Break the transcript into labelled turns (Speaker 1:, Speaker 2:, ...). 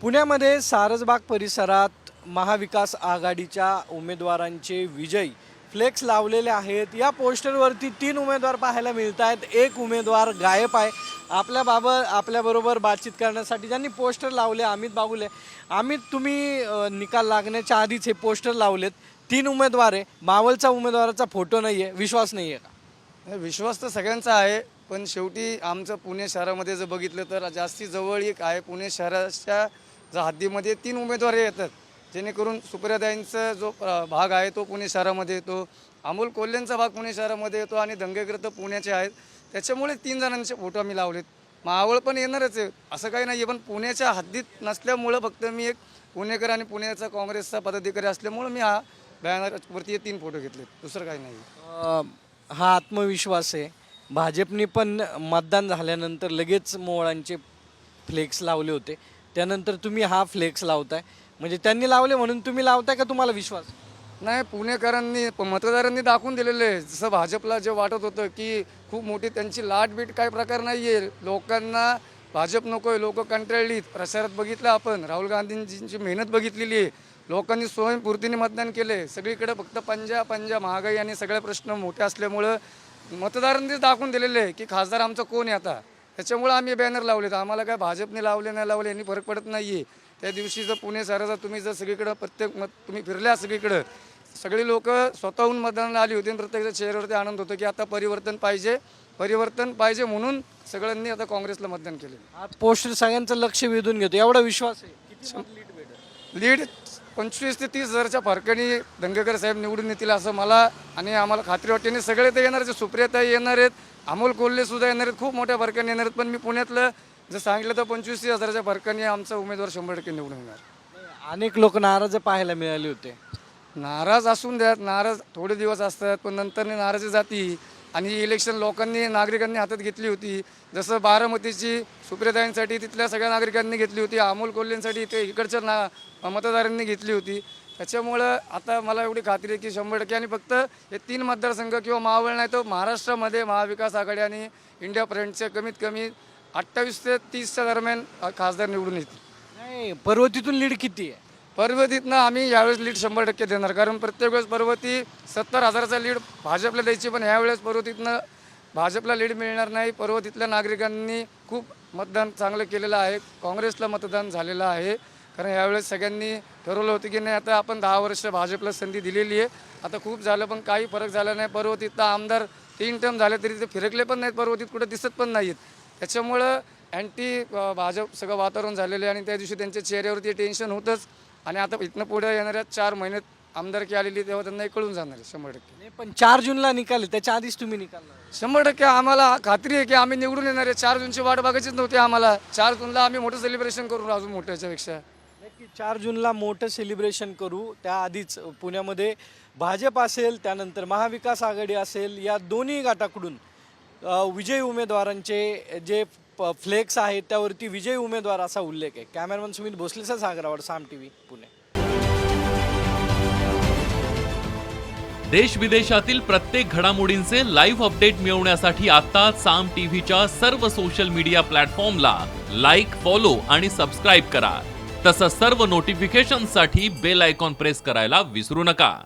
Speaker 1: पुण्यामध्ये सारसबाग परिसरात महाविकास आघाडीच्या उमेदवारांचे विजय फ्लेक्स लावलेले आहेत. या पोस्टरवरती तीन उमेदवार पाहायला मिळत आहेत. एक उमेदवार गायब आहे. आपल्याबाबत आपल्याबरोबर बातचीत करण्यासाठी ज्यांनी पोस्टर लावले अमित बागुले. अमित तुम्ही निकाल लागण्याच्या आधीच हे पोस्टर लावलेत. तीन उमेदवार आहे. मावळचा उमेदवाराचा फोटो नाही आहे विश्वास नाही आहे का
Speaker 2: विश्वास तर सगळ्यांचा आहे. पण शेवटी आमचं पुणे शहरामध्ये जर बघितलं तर जास्ती जवळ एक आहे. पुणे शहराच्या हद्दीमध्ये तीन उमेदवार येतात. जेणेकरून सुप्रियादाईंचा जो भाग आहे तो पुणे शहरामध्ये येतो. अमोल कोल्ह्यांचा भाग पुणे शहरामध्ये येतो आणि दंगेग्रस्त पुण्याचे आहेत. त्याच्यामुळे तीन जणांचे फोटो आम्ही लावलेत. मावळ पण येणारच आहे. असं काही नाही आहे पण पुण्याच्या हद्दीत नसल्यामुळं फक्त मी एक पुणेकर आणि पुण्याचा काँग्रेसचा पदाधिकारी असल्यामुळं मी हा बॅनरवरती तीन फोटो घेतले दुसरं काही नाही
Speaker 1: हा आत्मविश्वास आहे. भाजपने पण मतदान झाल्यानंतर लगेच मोवळांचे फ्लेक्स लावले होते. त्यानंतर तुम्ही हा फ्लेक्स लावताय. म्हणजे त्यांनी लावले म्हणून तुम्ही लावताय का तुम्हाला विश्वास?
Speaker 2: नाही पुणेकरांनी प- मतदारांनी दाखवून दिलेलं आहे. जसं भाजपला जे वाटत होतं की खूप मोठी त्यांची लाटबीट काय प्रकार नाही आहे लोकांना भाजप नको आहे लोक कंटाळलीत. प्रचारात बघितलं आपण. राहुल गांधींची मेहनत बघितलेली आहे. लोकांनी स्वयंपूर्तीने मतदान केले सगळीकडे फक्त पंजा पंजा महागाई आणि सगळे प्रश्न मोठे असल्यामुळं मतदारांनीच दाखवून दिलेले आहे की खासदार आमचा कोण आहे आता? त्याच्यामुळं आम्ही बॅनर लावलेत. आम्हाला काय भाजपने लावले नाही लावले यांनी फरक पडत नाही आहे त्या दिवशी जर पुणे शहराचा तुम्ही जर सगळीकडं प्रत्येक मत तुम्ही फिरल्या सगळीकडं सगळी लोक स्वतःहून मतदानाला आली होती आणि प्रत्येकाच्या चेहऱ्यावरती आनंद होतो की आता परिवर्तन पाहिजे परिवर्तन पाहिजे म्हणून सगळ्यांनी आता काँग्रेसला मतदान केले
Speaker 1: हा पोस्टर सगळ्यांचं लक्ष वेधून घेतो. एवढा विश्वास आहे?
Speaker 2: लीड पंचवीस ते तीस हजारच्या फरकाने दंगेकर साहेब निवडून येतील असं मला आणि आम्हाला खात्री वाटते. आणि सगळे ते येणार आहेत सुप्रियाताई येणार आहेत अमोल कोल्हे सुद्धा येणार आहेत खूप मोठ्या फरकाने येणार आहेत. पण मी पुण्यातलं जर सांगितलं तर पंचवीस तीस हजाराच्या फरकाने आमचा उमेदवार शंभर टक्के निवडून येणार.
Speaker 1: अनेक लोक नाराज पाहायला मिळाले होते.
Speaker 2: नाराज असून द्यात नाराज थोडे दिवस असतात पण नंतर नाराजी जाती. आणि ही इलेक्शन लोकांनी नागरिकांनी हातात घेतली होती. जसं बारामतीची सुप्रियताईंसाठी तिथल्या सगळ्या नागरिकांनी घेतली होती. अमोल कोल्हेंसाठी इथे इकडच्या ना मतदारांनी घेतली होती. त्याच्यामुळं आता मला एवढी खात्री आहे की शंभर टक्के आणि फक्त हे तीन मतदारसंघ किंवा महाबळ नाही तर महाराष्ट्रामध्ये महाविकास आघाडी आणि इंडिया फ्रंटचे कमीत कमी अठ्ठावीस ते तीसच्या दरम्यान खासदार निवडून येतील.
Speaker 1: नाही पर्वतीतून लीड किती आहे?
Speaker 2: पर्वतीतनं आम्ही यावेळेस लीड शंभर टक्के देणार. कारण प्रत्येक वेळेस पर्वती सत्तर हजाराचा लीड भाजपला द्यायची पण ह्यावेळेस पर्वतीतनं भाजपला लीड मिळणार नाही. पर्वतीतल्या नागरिकांनी खूप मतदान चांगलं केलेलं आहे. काँग्रेसला मतदान झालेलं आहे. कारण यावेळेस सगळ्यांनी ठरवलं होतं की नाही आता आपण दहा वर्ष भाजपला संधी दिलेली आहे. आता खूप झालं पण काही फरक झाला नाही. पर्वतीतला आमदार तीन टर्म झाले तरी ते फिरकले पण नाहीत. पर्वतीत कुठं दिसत पण नाहीत त्याच्यामुळं अँटी भाजप सगळं वातावरण झालेलं आहे आणि त्या दिवशी त्यांच्या चेहऱ्यावरती टेन्शन होतंच. आणि आता इथनं पुढे येणाऱ्या चार महिन्यात आमदारकी आलेली तेव्हा त्यांना कळून जाणार आहे शंभर टक्के.
Speaker 1: नाही, पण चार जूनला निकाल आहे त्याच्या आधीच तुम्ही निकाल.
Speaker 2: शंभर टक्के आम्हाला खात्री आहे की आम्ही निवडून येणार आहे. चार जूनची वाट बघायचीच नव्हती आम्हाला. चार जूनला आम्ही मोठं सेलिब्रेशन करू अजून मोठं याच्यापेक्षा
Speaker 1: नक्की चार जूनला मोठं सेलिब्रेशन करू त्याआधीच पुण्यामध्ये भाजप असेल त्यानंतर महाविकास आघाडी असेल या दोन्ही गटाकडून अ, विजयी उमेदवारांचे जे प- फ्लेक्स आहेत त्यावरती विजयी उमेदवार असा उल्लेख आहे. कॅमेरामन सुमित भोसलेचा सागरावर साम टी व्ही पुणे.
Speaker 3: देश विदेशातील प्रत्येक घडामोडींचे लाईव्ह अपडेट मिळवण्यासाठी आता साम टीव्हीच्या सर्व सोशल मीडिया प्लॅटफॉर्मला लाईक फॉलो आणि सबस्क्राईब करा. तसंच सर्व नोटिफिकेशनसाठी बेल आयकॉन प्रेस करायला विसरू नका.